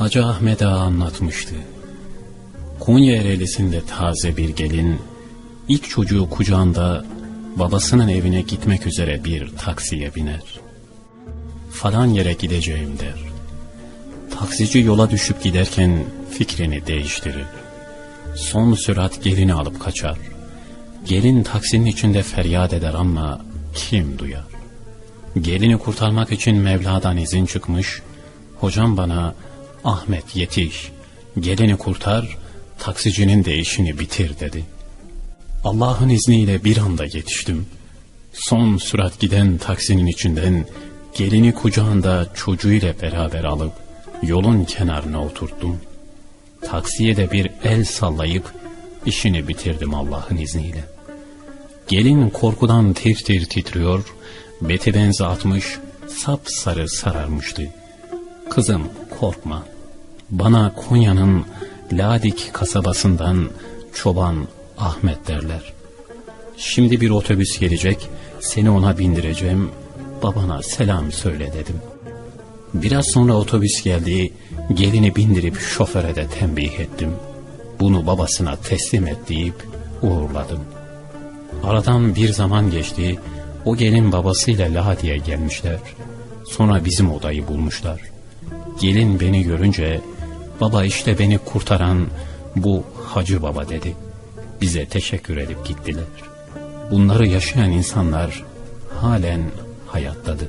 Hacı Ahmet Ağa anlatmıştı. Konya Ereğlisi'nde taze bir gelin, ilk çocuğu kucağında babasının evine gitmek üzere bir taksiye biner. Falan yere gideceğim der. Taksici yola düşüp giderken fikrini değiştirir. Son sürat gelini alıp kaçar. Gelin taksinin içinde feryat eder ama kim duyar? Gelini kurtarmak için Mevla'dan izin çıkmış, hocam bana Ahmet yetiş, gelini kurtar, taksicinin de işini bitir dedi. Allah'ın izniyle bir anda yetiştim. Son sürat giden taksinin içinden gelini kucağında çocuğuyla beraber alıp yolun kenarına oturttum. Taksiye de bir el sallayıp işini bitirdim Allah'ın izniyle. Gelin korkudan tir tir titriyor, beti benzi atmış, sap sarı sararmıştı. Kızım korkma, bana Konya'nın Ladik kasabasından çoban Ahmet derler. Şimdi bir otobüs gelecek, seni ona bindireceğim, babana selam söyle dedim. Biraz sonra otobüs geldi, gelini bindirip şoföre de tembih ettim. Bunu babasına teslim et deyip uğurladım. Aradan bir zaman geçti, o gelin babasıyla Lahadi'ye gelmişler. Sonra bizim odayı bulmuşlar. Gelin beni görünce, baba işte beni kurtaran bu hacı baba dedi. Bize teşekkür edip gittiler. Bunları yaşayan insanlar halen hayattadır.